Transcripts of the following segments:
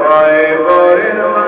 কয় বরের বিপদ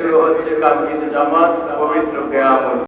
শুরু হচ্ছে কালকে জামাত পবিত্র কেয়ামত।